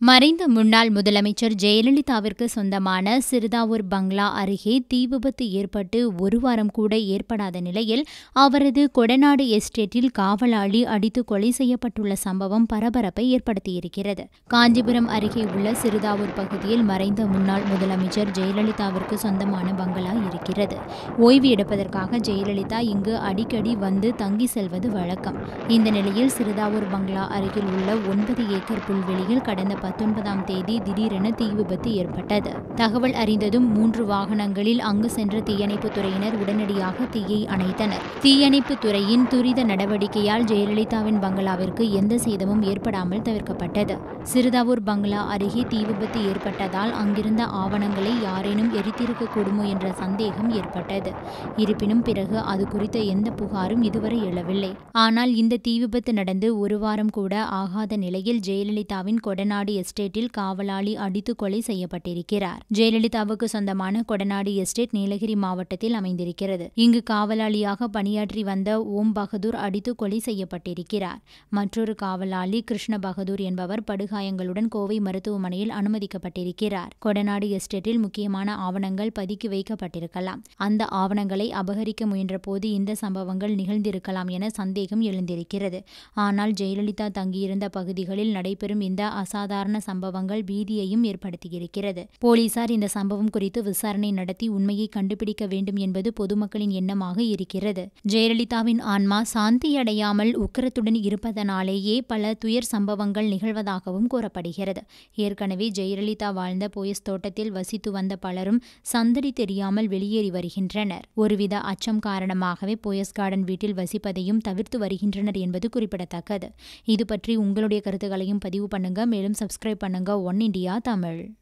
மறைந்த முன்னாள் முதலமைச்சர் ஜெயலலிதாவிற்கு சொந்தமான சிறுதாவூர் பங்களா அருகே தீ விபத்து ஏற்பட்டு ஒரு வாரம் கூட ஏற்படாத நிலையில் அவரது கொடநாடு எஸ்டேட்டில் காவலாளி அடித்து கொலை செய்யப்பட்டுள்ள சம்பவம் பரபரப்பை ஏற்படுத்தியிருக்கிறது. காஞ்சிபுரம் அருகே உள்ள சிறுதாவூர் பகுதியில் மறைந்த முன்னாள் முதலமைச்சர் ஜெயலலிதாவிற்கு சொந்தமான பங்களா இருக்கிறது. ஓய்வு எடுப்பதற்காக ஜெயலலிதா இங்கு அடிக்கடி வந்து தங்கி செல்வது வழக்கம். இந்த நிலையில் சிறுதாவூர் பங்களா அருகில் உள்ள ஒன்பது ஏக்கர் புல்வெளியில் கடந்த பத்தொன்பதாம் தேதி திடீரென தீ விபத்து ஏற்பட்டது. தகவல் அறிந்ததும் மூன்று வாகனங்களில் அங்கு சென்ற தீயணைப்பு துறையினர் உடனடியாக தீயை அணைத்தனர். தீயணைப்பு துறையின் துரித நடவடிக்கையால் ஜெயலலிதாவின் பங்களாவிற்கு எந்த சேதமும் ஏற்படாமல் தவிர்க்கப்பட்டது. சிறுதாவூர் பங்களா அருகே தீ விபத்து ஏற்பட்டதால் அங்கிருந்த ஆவணங்களை யாரேனும் எரித்திருக்கக்கூடுமோ என்ற சந்தேகம் ஏற்பட்டது. இருப்பினும் பிறகு அது குறித்த எந்த புகாரும் இதுவரை எழவில்லை. ஆனால் இந்த தீ விபத்து நடந்து ஒரு வாரம் கூட ஆகாத நிலையில் ஜெயலலிதாவின் கொடநாடு எஸ்டேட்டில் காவலாளி அடித்து கொலை செய்யப்பட்டிருக்கிறார். ஜெயலலிதாவுக்கு சொந்தமான கொடநாடு எஸ்டேட் நீலகிரி மாவட்டத்தில் அமைந்திருக்கிறது. இங்கு காவலாளியாக பணியாற்றி வந்த ஓம் பகதூர் அடித்து கொலை செய்யப்பட்டிருக்கிறார். மற்றொரு காவலாளி கிருஷ்ண பகதூர் என்பவர் படுகாயங்களுடன் கோவை மருத்துவமனையில் அனுமதிக்கப்பட்டிருக்கிறார். கொடநாடு எஸ்டேட்டில் முக்கியமான ஆவணங்கள் பதுக்கி வைக்கப்பட்டிருக்கலாம். அந்த ஆவணங்களை அபகரிக்க முயன்றபோது இந்த சம்பவங்கள் நிகழ்ந்திருக்கலாம் என சந்தேகம் எழுந்திருக்கிறது. ஆனால் ஜெயலலிதா தங்கியிருந்த பகுதிகளில் நடைபெறும் இந்த அசாதாரண மரண சம்பவங்கள் பீதியையும் ஏற்படுத்தியிருக்கிறது. போலீசார் இந்த சம்பவம் குறித்து விசாரணை நடத்தி உண்மையை கண்டுபிடிக்க வேண்டும் என்பது பொதுமக்களின் எண்ணமாக இருக்கிறது. ஜெயலலிதாவின் ஆன்மா சாந்தியடையாமல் உக்கரத்துடன் இருப்பதனாலேயே பல துயர் சம்பவங்கள் நிகழ்வதாகவும் கூறப்படுகிறது. ஏற்கனவே ஜெயலலிதா வாழ்ந்த போயஸ் தோட்டத்தில் வசித்து வந்த பலரும் சந்தடி தெரியாமல் வெளியேறி வருகின்றனர். ஒருவித அச்சம் காரணமாகவே போயஸ் கார்டன் வீட்டில் வசிப்பதையும் தவிர்த்து வருகின்றனர் என்பது குறிப்பிடத்தக்கது. இது பற்றி உங்களுடைய கருத்துக்களையும் பதிவு பண்ணுங்க. மேலும் சப்ஸ்கிரைப் பண்ணுங்க. One India Tamil.